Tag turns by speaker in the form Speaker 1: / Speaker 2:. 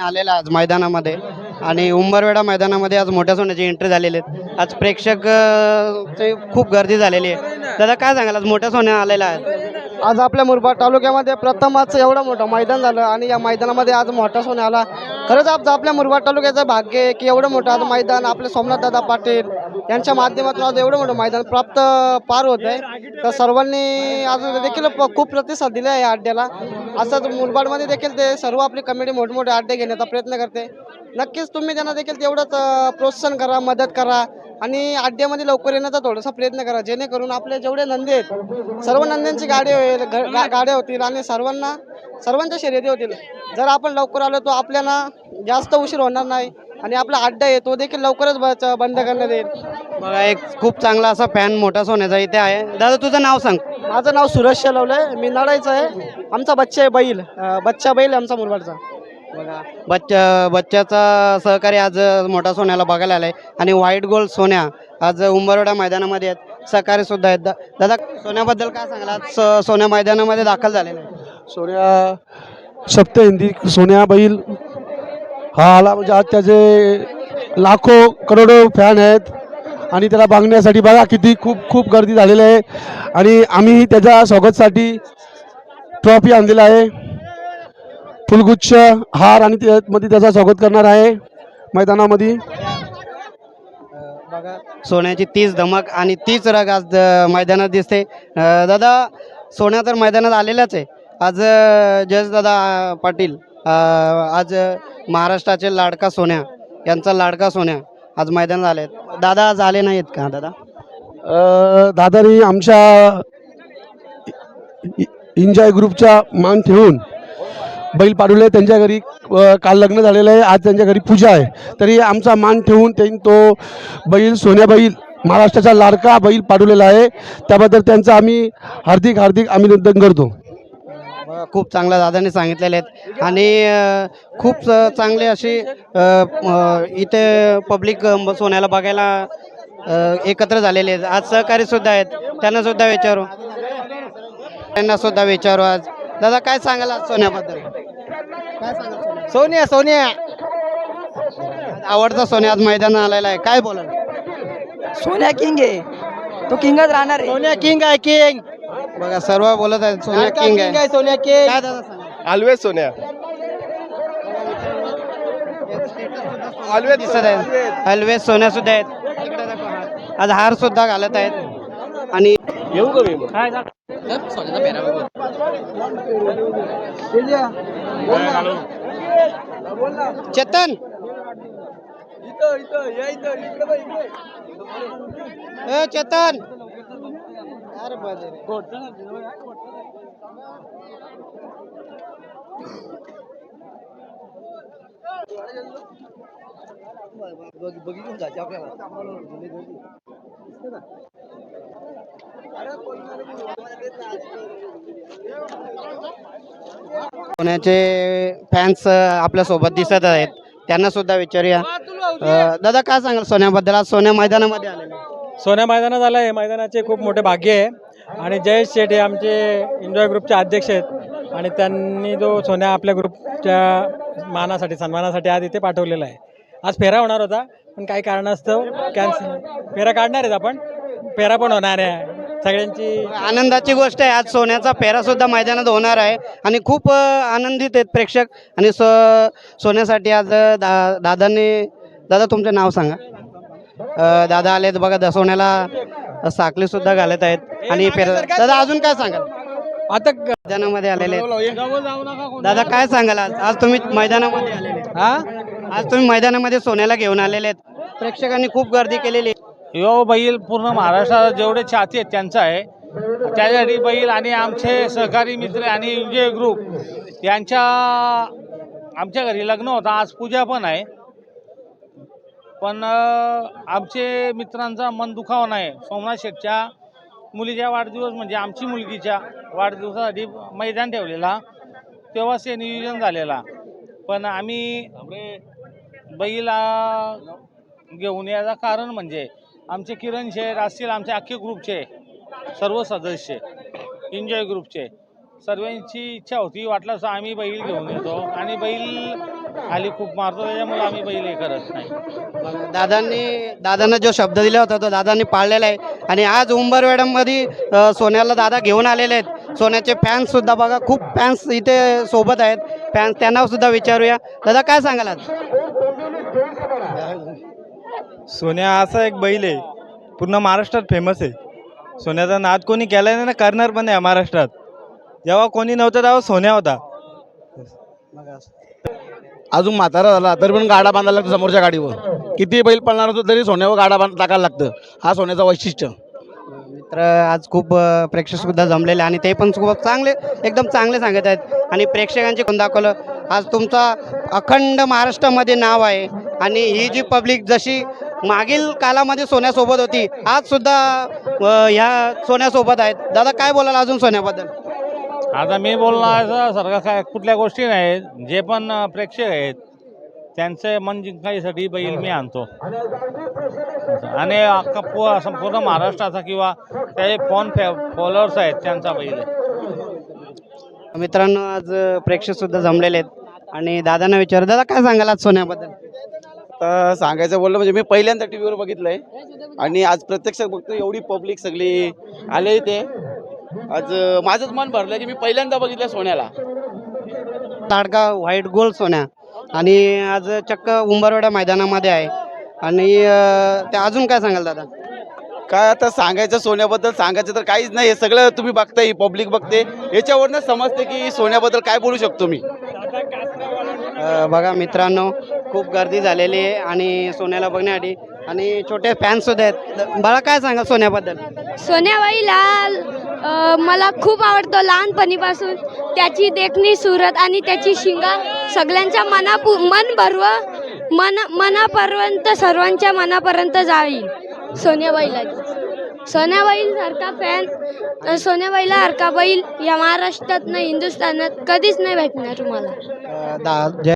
Speaker 1: आलेला आज मैदानामध्ये. आणि उंबरवेडा मैदानामध्ये आज मोठ्या सोन्याची एंट्री झालेली आहेत आज प्रेक्षक चे खूप गर्दी झालेली आहे. दादा काय सांगाल? आज मोठ्या सोन्या आलेला आहे
Speaker 2: आज आपल्या मुरबाड तालुक्यामध्ये प्रथमच एवढं मोठं मैदान झालं आणि या मैदानामध्ये आज मोठा सोन्या आला. खरंच आज आपल्या मुरबाड तालुक्याचं भाग्य आहे की एवढं मोठं आज मैदान आपले सोमनाथ दादा पाटील यांच्या माध्यमातून आज एवढं मोठं मैदान प्राप्त पार होत आहे तर सर्वांनी आज देखील खूप प्रतिसाद दिला आहे या अड्ड्याला. असंच मुरबाडमध्ये देखील ते सर्व आपली कमिटी मोठमोठे अड्डे घेण्याचा प्रयत्न करते. नक्कीच तुम्ही त्यांना देखील तेवढंच प्रोत्साहन करा मदत करा आणि अड्ड्यामध्ये लवकर येण्याचा थोडासा प्रयत्न करा. जेणेकरून आपले जेवढे नंदी आहेत सर्व नंद्यांची गाडी होईल गाड्या होतील आणि सर्वांना सर्वांच्या शर्यती होतील. जर आपण लवकर आलो तर आपल्याला जास्त उशीर होणार नाही. आणि आपला अड्डा आहे तो देखील लवकरच बंद करण्यात येईल.
Speaker 1: बघा एक खूप चांगला असा फॅन मोठा सोन्याचा इथे आहे. दादा तुझं नाव सांग.
Speaker 2: माझं नाव सुरेश शेलवलं आहे मी नडायचं आहे. आमचा बच्चा आहे बैल. अं, बच्चा बैल आहे आमचा मुरबाडचा.
Speaker 1: बघा बच्चा बच्च्याचा सहकारी आज मोठा सोन्याला बघायला आलाय. आणि व्हाईट गोल्ड सोन्या आज उंबरवाडा मैदानामध्ये आहेत. सहकारी सुद्धा आहेत. दा- दादा सोन्याबद्दल काय सांगाल? आज स- सोन्या मैदानामध्ये दाखल झालेला आहे.
Speaker 3: सोन्या सप्त हिंदी सोन्या बैल हा आला म्हणजे आज त्याचे लाखो करोडो फॅन आहेत आणि त्याला बघण्यासाठी बघा किती खूप खूप गर्दी झालेली आहे. आणि आम्ही त्याच्या स्वागतसाठी ट्रॉफी आणलेला आहे. फुलगुच्छ हार आणि त्यामध्ये त्याचा स्वागत करणार आहे मैदानामध्ये.
Speaker 1: बघा सोन्याची तीच धमक आणि तीच रग आज मैदानात दिसते. दादा सोन्या तर मैदानात आलेलाच आहे. आज अ, दादा पाटील आज महाराष्ट्राचे लाडका सोन्या यांचा लाडका सोन्या आज मैदान झाले आहेत दादा आज आले नाहीत का? दादा?
Speaker 3: दादानी आमच्या इंजॉय ग्रुपचा मान ठेवून बैल पाडवले त्यांच्या घरी. काल लग्न झालेलं आहे. आज त्यांच्या घरी पूजा आहे. तरी आमचा मान ठेवून त्यांनी तो बैल सोन्या बैल महाराष्ट्राचा लाडका बैल पाडवलेला आहे. त्याबद्दल त्यांचं आम्ही हार्दिक हार्दिक अभिनंदन करतो.
Speaker 1: खूप चांगल्या दादाने सांगितलेले आहेत. आणि खूप चांगले असे इथे पब्लिक सोन्याला बघायला एकत्र झालेले आहेत. आज सहकारी सुद्धा आहेत. त्यांना सुद्धा विचारू. त्यांना सुद्धा विचारू आज. दादा काय सांगाल आज सोन्याबद्दल? काय सांगाल सोन्या?
Speaker 2: सोनिया.
Speaker 1: आवडता सोन्या आज मैदानात आलेला आहे. काय बोलाल?
Speaker 4: सोन्या किंग आहे. तो किंगच राहणार आहे.
Speaker 2: सोनिया किंग आहे किंग.
Speaker 1: बघा सर्व बोलत आहेत सोन्या किंग आहे.
Speaker 2: सोनिया किंग.
Speaker 1: काय दादा सांगा?
Speaker 5: ऑलवेज सोन्या.
Speaker 1: दिसत आहेत. हलवेज सोन्या सुद्धा आहेत. इकडे दाखवा. हार. आज हार सुद्धा घालत आहेत. आणि
Speaker 5: येऊ का मी मग?
Speaker 1: चेतन! ए चेतन! अरे बाजरे. पुण्याचे फॅन्स आपल्यासोबत दिसत आहेत. त्यांना सुद्धा विचारूया. दादा काय सांगाल? सोन्याबद्दल आज सोन्या मैदानामध्ये आलेले.
Speaker 6: सोन्या मैदानात आलं आहे मैदानाचे खूप मोठे भाग्य आहे. आणि जयेश शेठ हे आमचे एन्जॉय ग्रुपचे अध्यक्ष आहेत. आणि त्यांनी जो सोन्या आपल्या ग्रुपच्या मानासाठी सन्मानासाठी आज इथे पाठवलेला आहे. आज फेरा होणार होता. पण काही कारणास्तव कॅन्सल फेरा काढणार आहेत आपण. फेरा पण होणार आहे. सगळ्यांची
Speaker 1: आनंदाची गोष्ट आहे. आज सोन्याचा फेरासुद्धा मैदानात होणार आहे. आणि खूप आनंदित आहेत प्रेक्षक. आणि सो सोन्यासाठी आज दा दादांनी दादा तुमचं नाव सांगा. दादा आलेत बघा द- सोन्याला साखली सुद्धा घालत आहेत. आणि दादा अजून काय सांगाल?
Speaker 6: आता
Speaker 1: मैदानामध्ये आलेले आहेत. दादा काय सांगाल आज? आज तुम्ही मैदानामध्ये आलेले.
Speaker 6: हा?
Speaker 1: आज तुम्ही मैदानामध्ये सोन्याला घेऊन आलेले आहेत. प्रेक्षकांनी खूप गर्दी केलेली आहे.
Speaker 7: यो बैल पूर्ण महाराष्ट्रात जेवढे चाहते आहेत त्यांचा आहे. त्यासाठी बैल आणि आमचे सहकारी मित्र आणि विजय ग्रुप यांच्या आमच्या घरी लग्न होतं. आज पूजा पण आहे. पण आमचे मित्रांचा मन दुखावा नाही. सोमनाथ शेठच्या मुलीच्या वाढदिवस म्हणजे आमची मुलगीच्या वाढदिवसासाठी मैदान ठेवलेला. तेव्हाच हे नियोजन झालेला. पण आम्ही बैला घेऊन याचं कारण म्हणजे आमचे किरण शेठ असतील आमचे अख्खे ग्रुपचे सर्व सदस्य एन्जॉय ग्रुपचे सर्वांची इच्छा होती. वाटलं असं आम्ही बैल घेऊन येतो. आणि बैल खाली खूप मारतो त्याच्यामुळे आम्ही बैल हे करत नाही.
Speaker 1: दादांनी दादांना जो शब्द दिला होता तो दादांनी पाळलेला आहे. आणि आज उंबरवेड्यामध्ये अ, सोन्याला दादा घेऊन आलेले आहेत. सोन्याचे फॅन्स सुद्धा बघा खूप फॅन्स इथे सोबत आहेत. फॅन्स त्यांना सुद्धा विचारूया. दादा काय सांगाल आज?
Speaker 5: सोन्या असा एक बैल आहे. पूर्ण महाराष्ट्रात फेमस आहे. सोन्याचा नाद कोणी केला नाही ना करणार पण आहे महाराष्ट्रात. जेव्हा कोणी नव्हतं तेव्हा सोन्या होता.
Speaker 3: अजून म्हातारा झाला तरी पण गाडा बांधायला लागतो समोरच्या गाडीवर. किती बैल पळणार होतो तरी सोन्यावर गाडा बांध टाकायला लागतं. हा सोन्याचा वैशिष्ट्य.
Speaker 1: मित्र आज खूप प्रेक्षकसुद्धा जमलेले आणि ते पण खूप चांगले एकदम चांगले सांगत आहेत. आणि प्रेक्षकांचे कोण दाखवलं आज तुमचा अखंड महाराष्ट्रामध्ये नाव आहे. आणि ही जी पब्लिक जशी मागील कालामध्ये सोन्यासोबत होती आज सुद्धा ह्या सोन्यासोबत आहेत. दादा काय बोलाल अजून सोन्याबद्दल?
Speaker 7: आता मी बोलणार सारखं काय कुठल्या गोष्टी नाहीत जे पण प्रेक्षक आहेत त्यांचे मन जिंकायसाठी बैल मी आणतो. आणि अख्खा पू संपूर्ण महाराष्ट्राचा किंवा त्याचे फोन फे फॉलोअर्स आहेत त्यांचा बैल आहे.
Speaker 1: मित्रांनो आज प्रेक्षक सुद्धा जमलेले आहेत. आणि दादांना विचार दादा काय सांगाल आज सोन्याबद्दल?
Speaker 8: तर सांगायचं बोललं म्हणजे मी पहिल्यांदा टी व्हीवर बघितलंय. आणि आज प्रत्यक्ष बघतो एवढी पब्लिक सगळी आले ते आज माझंच मन भरलं की मी पहिल्यांदा बघितलं सोन्याला.
Speaker 1: लाडका व्हाईट गोल्ड सोन्या. आणि आज चक्क उंबरवाडा मैदानामध्ये आहे. आणि ते अजून काय सांगाल दादा?
Speaker 8: काय आता सांगायचं सोन्याबद्दल सांगायचं तर काहीच नाही. हे सगळं तुम्ही बघताय पब्लिक बघते. याच्यावरनं समजते की सोन्याबद्दल काय बोलू शकतो मी.
Speaker 1: बघा मित्रांनो खूप गर्दी झालेली आहे आणि सोन्याला बघण्यासाठी. आणि छोटे फॅन्स सुद्धा आहेत. बाळा काय सांगाल सोन्याबद्दल?
Speaker 9: सोन्याबाई लाल. अ, मला खूप आवडतो लहानपणीपासून त्याची देखणी सुरत आणि त्याची शिंगा सगळ्यांच्या मनापू मन भरव मन मनापर्यंत सर्वांच्या मनापर्यंत जाईल सोन्याबाईला. सोन्याबाईल सारखा फॅन सोन्याबाईला हरका बैल या महाराष्ट्रात हिंदुस्थानात कधीच नाही भेटणार तुम्हाला.